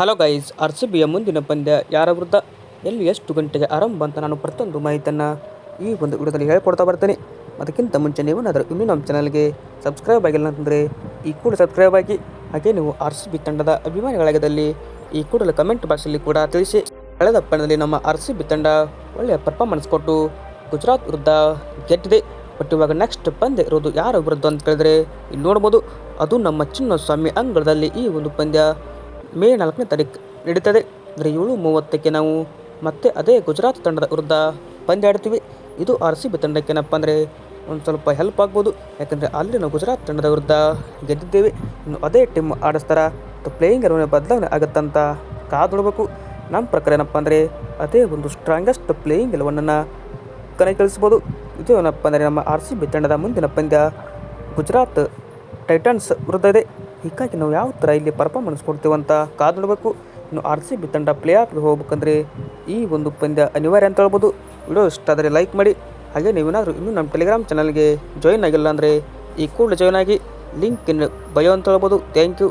Hello guys R C ಬಿಯ ಮುಂದಿನ ಪಂದ್ಯ ಯಾರ ವಿರುದ್ಧ? ಎಲ್ಲಿ ಎಷ್ಟು ಗಂಟೆಗೆ ಆರಂಭ ಅಂತ ನಾನು ಪ್ರತಿಯೊಂದು ಮಾಹಿತಿಯನ್ನು ಈ ಒಂದು ವಿಡಿಯೋದಲ್ಲಿ ಹೇಳ್ಕೊಡ್ತಾ ಬರ್ತೇನೆ. ಅದಕ್ಕಿಂತ ಮುಂಚೆ ನೀವೇನಾದರೂ ಇನ್ನೂ ನಮ್ಮ ಚಾನಲ್ಗೆ ಸಬ್ಸ್ಕ್ರೈಬ್ ಆಗಿಲ್ಲ ಅಂತಂದರೆ ಈ ಕೂಡ ಸಬ್ಸ್ಕ್ರೈಬ್ ಆಗಿ, ಹಾಗೆ ನೀವು ಆರ್ ಸಿ ಬಿ ತಂಡದ ಅಭಿಮಾನಿಗಳಾಗದಲ್ಲಿ ಈ ಕೂಡಲೇ ಕಮೆಂಟ್ ಬಾಕ್ಸಲ್ಲಿ ಕೂಡ ತಿಳಿಸಿ. ಕಳೆದ ಪಂದ್ಯದಲ್ಲಿ ನಮ್ಮ ಆರ್ ಸಿ ಬಿ ತಂಡ ಒಳ್ಳೆಯ ಪರ್ಫಾರ್ಮೆನ್ಸ್ ಕೊಟ್ಟು ಗುಜರಾತ್ ವಿರುದ್ಧ ಗೆದ್ದಿದೆ. ಬಟ್ ಇವಾಗ ನೆಕ್ಸ್ಟ್ ಪಂದ್ಯ ಇರೋದು ಯಾರ ವಿರುದ್ಧ ಅಂತ ಕೇಳಿದ್ರೆ ಇಲ್ಲಿ ನೋಡ್ಬೋದು. ಅದು ನಮ್ಮ ಚಿನ್ನಸ್ವಾಮಿ ಅಂಗಳದಲ್ಲಿ ಈ ಒಂದು ಪಂದ್ಯ ಮೇ ನಾಲ್ಕನೇ ತಾರೀಕು ನಡೀತದೆ. ಅಂದರೆ ಏಳು ಮೂವತ್ತಕ್ಕೆ ನಾವು ಮತ್ತೆ ಅದೇ ಗುಜರಾತ್ ತಂಡದ ವಿರುದ್ಧ ಪಂದ್ಯ ಆಡ್ತೀವಿ ಇದು ಆರ್ ಸಿ ಬಿ ತಂಡಕ್ಕೆ ಏನಪ್ಪ ಅಂದರೆ ಒಂದು ಸ್ವಲ್ಪ ಹೆಲ್ಪ್ ಆಗ್ಬೋದು. ಯಾಕಂದರೆ ಅಲ್ಲಿ ನಾವು ಗುಜರಾತ್ ತಂಡದ ವಿರುದ್ಧ ಗೆದ್ದಿದ್ದೇವೆ. ಇನ್ನು ಅದೇ ಟೀಮ್ ಆಡಿಸ್ತಾರ. ಪ್ಲೇಯಿಂಗ್ ಅವನ ಬದಲಾವಣೆ ಆಗುತ್ತಂತ ಕಾದು ನಮ್ಮ ಪ್ರಕಾರ ಏನಪ್ಪ ಅಂದರೆ ಅದೇ ಒಂದು ಸ್ಟ್ರಾಂಗೆಸ್ಟ್ ಪ್ಲೇಯಿಂಗ್ ಎಲೆವನನ್ನು ಕಣಕ್ಕಿಳಿಸ್ಬೋದು. ಇದು ಏನಪ್ಪ ಅಂದರೆ ನಮ್ಮ ಆರ್ ಸಿ ಬಿ ತಂಡದ ಮುಂದಿನ ಪಂದ್ಯ ಗುಜರಾತ್ ಟೈಟನ್ಸ್ ವಿರುದ್ಧ ಇದೆ. ಹೀಗಾಗಿ ನಾವು ಯಾವ ಥರ ಇಲ್ಲಿ ಪರ್ಫಾರ್ಮೆನ್ಸ್ ಕೊಡ್ತೀವಿ ಅಂತ ಕಾದು ನೋಡಬೇಕು. ಇನ್ನು ಆರ್ ಸಿ ಬಿ ತಂಡ ಪ್ಲೇ ಆಫ್ಗೆ ಹೋಗ್ಬೇಕಂದ್ರೆ ಈ ಒಂದು ಪಂದ್ಯ ಅನಿವಾರ್ಯ ಅಂತ ಹೇಳ್ಬೋದು. ವಿಡಿಯೋ ಇಷ್ಟ ಆದರೆ ಲೈಕ್ ಮಾಡಿ. ಹಾಗೆ ನೀವೇನಾದರೂ ಇನ್ನೂ ನಮ್ಮ ಟೆಲಿಗ್ರಾಮ್ ಚಾನಲ್ಗೆ ಜಾಯಿನ್ ಆಗಿಲ್ಲ ಅಂದರೆ ಈ ಕೂಡಲೇ ಜಾಯ್ನ್ ಆಗಿ ಲಿಂಕ್ ಇನ್ನು ಬಯೋ ಅಂತ ಹೇಳ್ಬೋದು. Thank you